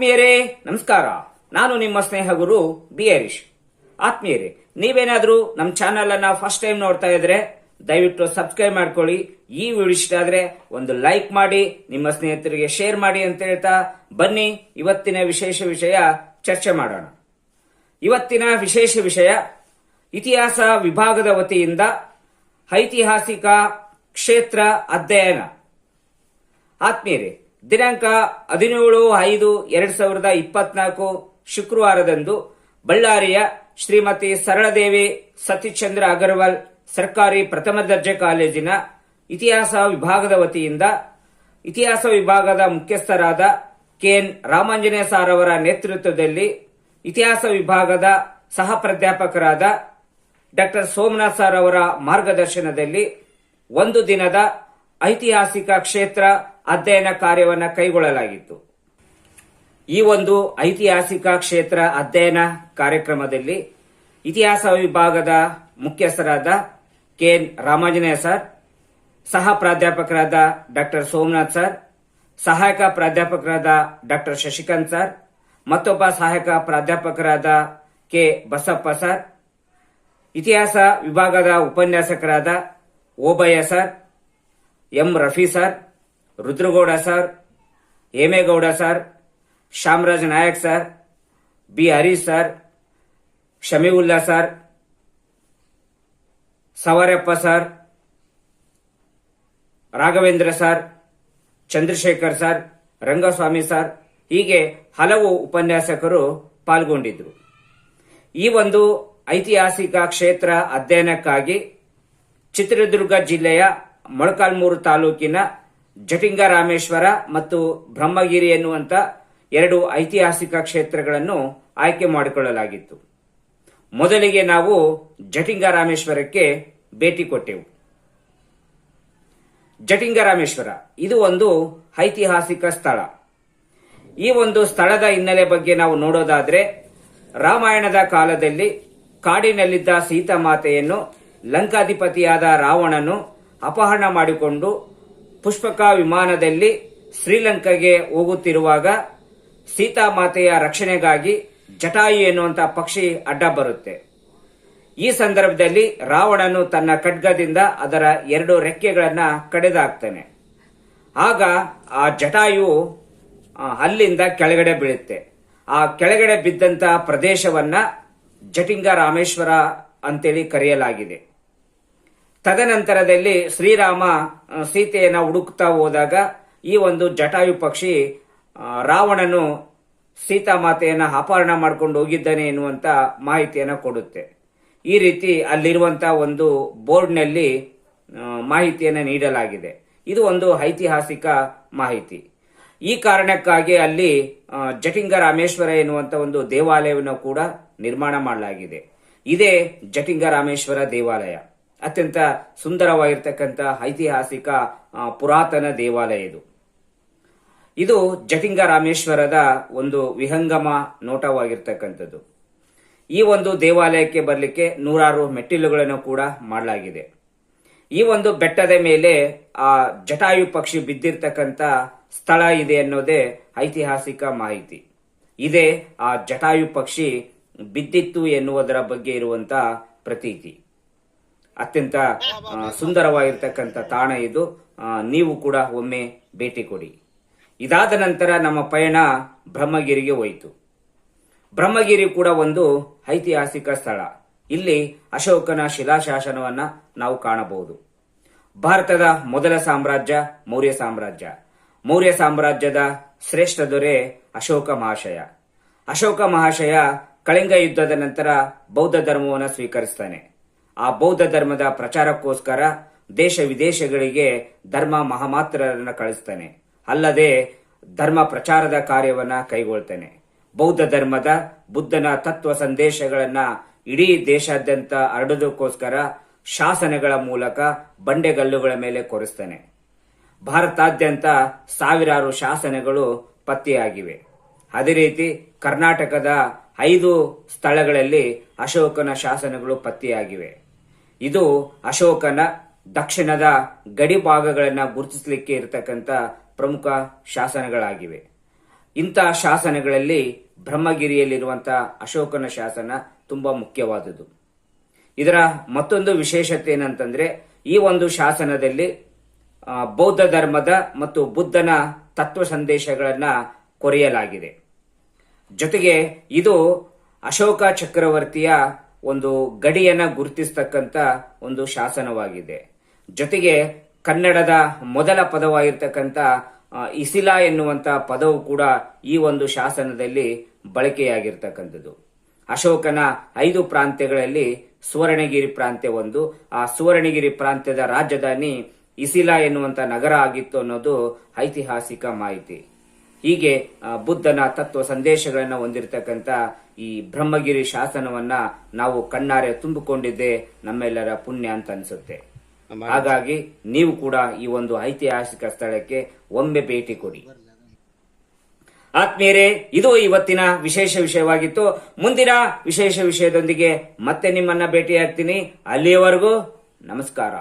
ಆತ್ಮೀಯರೇ, ನಮಸ್ಕಾರ. ನಾನು ನಿಮ್ಮ ಸ್ನೇಹ ಗುರು ಬಿ. ಹರೀಶ್. ಆತ್ಮೀಯರೇ, ನೀವೇನಾದರೂ ನಮ್ಮ ಚಾನೆಲ್ ಅನ್ನ ಫಸ್ಟ್ ಟೈಮ್ ನೋಡ್ತಾ ಇದ್ರೆ, ದಯವಿಟ್ಟು ಸಬ್ಸ್ಕ್ರೈಬ್ ಮಾಡ್ಕೊಳ್ಳಿ. ಈ ವಿಡಿಯೋ ಇಷ್ಟ ಆದ್ರೆ ಒಂದು ಲೈಕ್ ಮಾಡಿ, ನಿಮ್ಮ ಸ್ನೇಹಿತರಿಗೆ ಶೇರ್ ಮಾಡಿ ಅಂತ ಹೇಳ್ತಾ ಬನ್ನಿ. ಇವತ್ತಿನ ವಿಶೇಷ ವಿಷಯ ಚರ್ಚೆ ಮಾಡೋಣ. ಇವತ್ತಿನ ವಿಶೇಷ ವಿಷಯ, ಇತಿಹಾಸ ವಿಭಾಗದ ವತಿಯಿಂದ ಐತಿಹಾಸಿಕ ಕ್ಷೇತ್ರ ಅಧ್ಯಯನ. ಆತ್ಮೀಯರೇ ದಿನಾಂಕ ಹದಿನೇಳು, ಐದು, ಎರಡ್ ಸಾವಿರದ ಇಪ್ಪತ್ನಾಲ್ಕು ಶುಕ್ರವಾರದಂದು ಬಳ್ಳಾರಿಯ ಶ್ರೀಮತಿ ಸರಳದೇವಿ ಸತೀಶ್ಚಂದ್ರ ಅಗರ್ವಾಲ್ ಸರ್ಕಾರಿ ಪ್ರಥಮ ದರ್ಜೆ ಕಾಲೇಜಿನ ಇತಿಹಾಸ ವಿಭಾಗದ ವತಿಯಿಂದ ಇತಿಹಾಸ ವಿಭಾಗದ ಮುಖ್ಯಸ್ಥರಾದ ಕೆಎನ್ ರಾಮಾಂಜನೇಯ ಸಾರ್ ಅವರ ನೇತೃತ್ವದಲ್ಲಿ ಇತಿಹಾಸ ವಿಭಾಗದ ಸಹ ಪ್ರಾಧ್ಯಾಪಕರಾದ ಡಾಕ್ಟರ್ ಸೋಮನಾಥ್ ಸಾರ್ ಅವರ ಮಾರ್ಗದರ್ಶನದಲ್ಲಿ ಒಂದು ದಿನದ ಐತಿಹಾಸಿಕ ಕ್ಷೇತ್ರ ಅಧ್ಯಯನ ಕಾರ್ಯವನ್ನು ಕೈಗೊಳ್ಳಲಾಗಿತ್ತು. ಈ ಒಂದು ಐತಿಹಾಸಿಕ ಕ್ಷೇತ್ರ ಅಧ್ಯಯನ ಕಾರ್ಯಕ್ರಮದಲ್ಲಿ ಇತಿಹಾಸ ವಿಭಾಗದ ಮುಖ್ಯಸ್ಥರಾದ ಕೆಎನ್ ರಾಮಾಂಜನೇಯ ಸರ್, ಸಹ ಪ್ರಾಧ್ಯಾಪಕರಾದ ಡಾಕ್ಟರ್ ಸೋಮನಾಥ್ ಸರ್, ಸಹಾಯಕ ಪ್ರಾಧ್ಯಾಪಕರಾದ ಡಾಕ್ಟರ್ ಶಶಿಕಾಂತ್ ಸರ್, ಮತ್ತೊಬ್ಬ ಸಹಾಯಕ ಪ್ರಾಧ್ಯಾಪಕರಾದ ಕೆ ಬಸಪ್ಪ ಸರ್, ಇತಿಹಾಸ ವಿಭಾಗದ ಉಪನ್ಯಾಸಕರಾದ Obayya sir, M Rafi sir Rudragowda sir, Hemegowda sir Shamraj Nayak sir, B Harish sir Shamiulla sir, Savarappa sir, Raghavendra sir, Chandrashekar sir, Rangaswamy sir, ಹೀಗೆ ಹಲವು ಉಪನ್ಯಾಸಕರು ಪಾಲ್ಗೊಂಡಿದ್ರು. ಈ ಒಂದು ಐತಿಹಾಸಿಕ ಕ್ಷೇತ್ರ ಅಧ್ಯಯನಕ್ಕಾಗಿ ಚಿತ್ರದುರ್ಗ ಜಿಲ್ಲೆಯ ಮೊಳಕಾಲ್ಮೂರು ತಾಲೂಕಿನ ಜಟಿಂಗ ರಾಮೇಶ್ವರ ಮತ್ತು ಬ್ರಹ್ಮಗಿರಿ ಎನ್ನುವಂತ ಎರಡು ಐತಿಹಾಸಿಕ ಕ್ಷೇತ್ರಗಳನ್ನು ಆಯ್ಕೆ ಮಾಡಿಕೊಳ್ಳಲಾಗಿತ್ತು. ಮೊದಲಿಗೆ ನಾವು ಜಟಿಂಗ ರಾಮೇಶ್ವರಕ್ಕೆ ಭೇಟಿ ಕೊಟ್ಟೆವು. ಜಟಿಂಗ ರಾಮೇಶ್ವರ ಇದು ಒಂದು ಐತಿಹಾಸಿಕ ಸ್ಥಳ. ಈ ಒಂದು ಸ್ಥಳದ ಹಿನ್ನೆಲೆ ಬಗ್ಗೆ ನಾವು ನೋಡೋದಾದ್ರೆ, ರಾಮಾಯಣದ ಕಾಲದಲ್ಲಿ ಕಾಡಿನಲ್ಲಿದ್ದ ಸೀತಾಮಾತೆಯನ್ನು ಲಂಕಾಧಿಪತಿಯಾದ ರಾವಣನು ಅಪಹರಣ ಮಾಡಿಕೊಂಡು ಪುಷ್ಪಕ ವಿಮಾನದಲ್ಲಿ ಶ್ರೀಲಂಕಾಗೆ ಹೋಗುತ್ತಿರುವಾಗ ಸೀತಾಮಾತೆಯ ರಕ್ಷಣೆಗಾಗಿ ಜಟಾಯು ಎನ್ನುವಂತಹ ಪಕ್ಷಿ ಅಡ್ಡ ಬರುತ್ತೆ. ಈ ಸಂದರ್ಭದಲ್ಲಿ ರಾವಣನು ತನ್ನ ಖಡ್ಗದಿಂದ ಅದರ ಎರಡು ರೆಕ್ಕೆಗಳನ್ನ ಕಡಿದಾಕ್ತಾನೆ. ಆಗ ಆ ಜಟಾಯು ಅಲ್ಲಿಂದ ಕೆಳಗಡೆ ಬೀಳುತ್ತೆ. ಆ ಕೆಳಗಡೆ ಬಿದ್ದಂತಹ ಪ್ರದೇಶವನ್ನ ಜಟಿಂಗ ರಾಮೇಶ್ವರ ಅಂತೇಳಿ ಕರೆಯಲಾಗಿದೆ. ತದನಂತರದಲ್ಲಿ ಶ್ರೀರಾಮ ಸೀತೆಯನ್ನ ಹುಡುಕ್ತಾ ಹೋದಾಗ ಈ ಒಂದು ಜಟಾಯು ಪಕ್ಷಿ ರಾವಣನು ಸೀತಾ ಸೀತಾಮಾತೆಯನ್ನ ಅಪಹರಣ ಮಾಡ್ಕೊಂಡು ಹೋಗಿದ್ದಾನೆ ಎನ್ನುವಂತ ಮಾಹಿತಿಯನ್ನ ಕೊಡುತ್ತೆ. ಈ ರೀತಿ ಅಲ್ಲಿರುವಂತ ಒಂದು ಬೋರ್ಡ್ನಲ್ಲಿ ಮಾಹಿತಿಯನ್ನ ನೀಡಲಾಗಿದೆ. ಇದು ಒಂದು ಐತಿಹಾಸಿಕ ಮಾಹಿತಿ. ಈ ಕಾರಣಕ್ಕಾಗಿ ಅಲ್ಲಿ ಜಟಿಂಗ ರಾಮೇಶ್ವರ ಎನ್ನುವಂಥ ಒಂದು ದೇವಾಲಯವನ್ನು ಕೂಡ ನಿರ್ಮಾಣ ಮಾಡಲಾಗಿದೆ. ಇದೇ ಜಟಿಂಗ ರಾಮೇಶ್ವರ ದೇವಾಲಯ. ಅತ್ಯಂತ ಸುಂದರವಾಗಿರ್ತಕ್ಕಂಥ ಐತಿಹಾಸಿಕ ಪುರಾತನ ದೇವಾಲಯ ಇದು. ಇದು ಜಟಿಂಗ ರಾಮೇಶ್ವರದ ಒಂದು ವಿಹಂಗಮ ನೋಟವಾಗಿರ್ತಕ್ಕಂಥದ್ದು. ಈ ಒಂದು ದೇವಾಲಯಕ್ಕೆ ಬರಲಿಕ್ಕೆ ನೂರಾರು ಮೆಟ್ಟಿಲುಗಳನ್ನು ಕೂಡ ಮಾಡಲಾಗಿದೆ. ಈ ಒಂದು ಬೆಟ್ಟದ ಮೇಲೆ, ಆ, ಜಟಾಯು ಪಕ್ಷಿ ಬಿದ್ದಿರ್ತಕ್ಕಂಥ ಸ್ಥಳ ಇದೆ ಅನ್ನೋದೇ ಐತಿಹಾಸಿಕ ಮಾಹಿತಿ. ಇದೇ ಆ ಜಟಾಯು ಪಕ್ಷಿ ಬಿದ್ದಿತ್ತು ಎನ್ನುವುದರ ಬಗ್ಗೆ ಇರುವಂತ ಪ್ರತೀತಿ. ಅತ್ಯಂತ ಸುಂದರವಾಗಿರ್ತಕ್ಕಂಥ ತಾಣ ಇದು. ನೀವು ಕೂಡ ಒಮ್ಮೆ ಭೇಟಿ ಕೊಡಿ. ಇದಾದ ನಂತರ ನಮ್ಮ ಪಯಣ ಬ್ರಹ್ಮಗಿರಿಗೆ ಹೋಯಿತು. ಬ್ರಹ್ಮಗಿರಿ ಕೂಡ ಒಂದು ಐತಿಹಾಸಿಕ ಸ್ಥಳ. ಇಲ್ಲಿ ಅಶೋಕನ ಶಿಲಾಶಾಸನವನ್ನ ನಾವು ಕಾಣಬಹುದು. ಭಾರತದ ಮೊದಲ ಸಾಮ್ರಾಜ್ಯ ಮೌರ್ಯ ಸಾಮ್ರಾಜ್ಯ. ಮೌರ್ಯ ಸಾಮ್ರಾಜ್ಯದ ಶ್ರೇಷ್ಠ ದೊರೆ ಅಶೋಕ ಮಹಾಶಯ. ಅಶೋಕ ಮಹಾಶಯ ಕಳಿಂಗ ಯುದ್ಧದ ನಂತರ ಬೌದ್ಧ ಧರ್ಮವನ್ನು ಸ್ವೀಕರಿಸ್ತಾನೆ. ಆ ಬೌದ್ಧ ಧರ್ಮದ ಪ್ರಚಾರಕ್ಕೋಸ್ಕರ ದೇಶ ವಿದೇಶಗಳಿಗೆ ಧರ್ಮ ಮಹಾಮಾತ್ರರನ್ನು ಕಳಿಸ್ತಾನೆ. ಅಲ್ಲದೆ ಧರ್ಮ ಪ್ರಚಾರದ ಕಾರ್ಯವನ್ನ ಕೈಗೊಳ್ತಾನೆ. ಬೌದ್ಧ ಧರ್ಮದ ಬುದ್ಧನ ತತ್ವ ಸಂದೇಶಗಳನ್ನ ಇಡೀ ದೇಶಾದ್ಯಂತ ಹರಡೋದಕ್ಕೋಸ್ಕರ ಶಾಸನಗಳ ಮೂಲಕ ಬಂಡೆಗಲ್ಲುಗಳ ಮೇಲೆ ಕೊರಿಸ್ತಾನೆ. ಭಾರತಾದ್ಯಂತ ಸಾವಿರಾರು ಶಾಸನಗಳು ಪತ್ತೆಯಾಗಿವೆ. ಅದೇ ರೀತಿ ಕರ್ನಾಟಕದ ಐದು ಸ್ಥಳಗಳಲ್ಲಿ ಅಶೋಕನ ಶಾಸನಗಳು ಪತ್ತೆಯಾಗಿವೆ. ಇದು ಅಶೋಕನ ದಕ್ಷಿಣದ ಗಡಿ ಭಾಗಗಳನ್ನು ಗುರುತಿಸಲಿಕ್ಕೆ ಇರತಕ್ಕಂತ ಪ್ರಮುಖ ಶಾಸನಗಳಾಗಿವೆ. ಇಂಥ ಶಾಸನಗಳಲ್ಲಿ ಬ್ರಹ್ಮಗಿರಿಯಲ್ಲಿರುವಂತಹ ಅಶೋಕನ ಶಾಸನ ತುಂಬಾ ಮುಖ್ಯವಾದುದು ಇದರ ಮತ್ತೊಂದು ವಿಶೇಷತೆ ಏನಂತಂದ್ರೆ ಈ ಒಂದು ಶಾಸನದಲ್ಲಿ ಬೌದ್ಧ ಧರ್ಮದ ಮತ್ತು ಬುದ್ಧನ ತತ್ವ ಸಂದೇಶಗಳನ್ನ ಕೊರೆಯಲಾಗಿದೆ. ಜೊತೆಗೆ ಇದು ಅಶೋಕ ಚಕ್ರವರ್ತಿಯ ಒಂದು ಗಡಿಯನ್ನ ಗುರುತಿಸ್ತಕ್ಕಂತ ಒಂದು ಶಾಸನವಾಗಿದೆ. ಜೊತೆಗೆ ಕನ್ನಡದ ಮೊದಲ ಪದವಾಗಿರ್ತಕ್ಕಂಥ ಇಸಿಲಾ ಎನ್ನುವಂತ ಪದವು ಕೂಡ ಈ ಒಂದು ಶಾಸನದಲ್ಲಿ ಬಳಕೆಯಾಗಿರ್ತಕ್ಕಂಥದ್ದು. ಅಶೋಕನ ಐದು ಪ್ರಾಂತ್ಯಗಳಲ್ಲಿ ಸುವರ್ಣಗಿರಿ ಪ್ರಾಂತ್ಯ ಒಂದು. ಆ ಸುವರ್ಣಗಿರಿ ಪ್ರಾಂತ್ಯದ ರಾಜಧಾನಿ ಇಸಿಲಾ ಎನ್ನುವಂತ ನಗರ ಆಗಿತ್ತು ಅನ್ನೋದು ಐತಿಹಾಸಿಕ ಮಾಹಿತಿ. ಹೀಗೆ ಬುದ್ಧನ ತತ್ವ ಸಂದೇಶಗಳನ್ನು ಹೊಂದಿರತಕ್ಕಂತ ಈ ಬ್ರಹ್ಮಗಿರಿ ಶಾಸನವನ್ನ ನಾವು ಕಣ್ಣಾರೆ ತುಂಬಿಕೊಂಡಿದ್ದೆ ನಮ್ಮೆಲ್ಲರ ಪುಣ್ಯ ಅಂತ ಅನ್ಸುತ್ತೆ. ಹಾಗಾಗಿ ನೀವು ಕೂಡ ಈ ಒಂದು ಐತಿಹಾಸಿಕ ಸ್ಥಳಕ್ಕೆ ಒಮ್ಮೆ ಭೇಟಿ ಕೊಡಿ. ಆತ್ಮೀಯರೇ ಇದು ಇವತ್ತಿನ ವಿಶೇಷ ವಿಷಯವಾಗಿತ್ತು. ಮುಂದಿನ ವಿಶೇಷ ವಿಷಯದೊಂದಿಗೆ ಮತ್ತೆ ನಿಮ್ಮನ್ನ ಭೇಟಿಯಾಗ್ತೀನಿ. ಅಲ್ಲಿಯವರೆಗೂ ನಮಸ್ಕಾರ.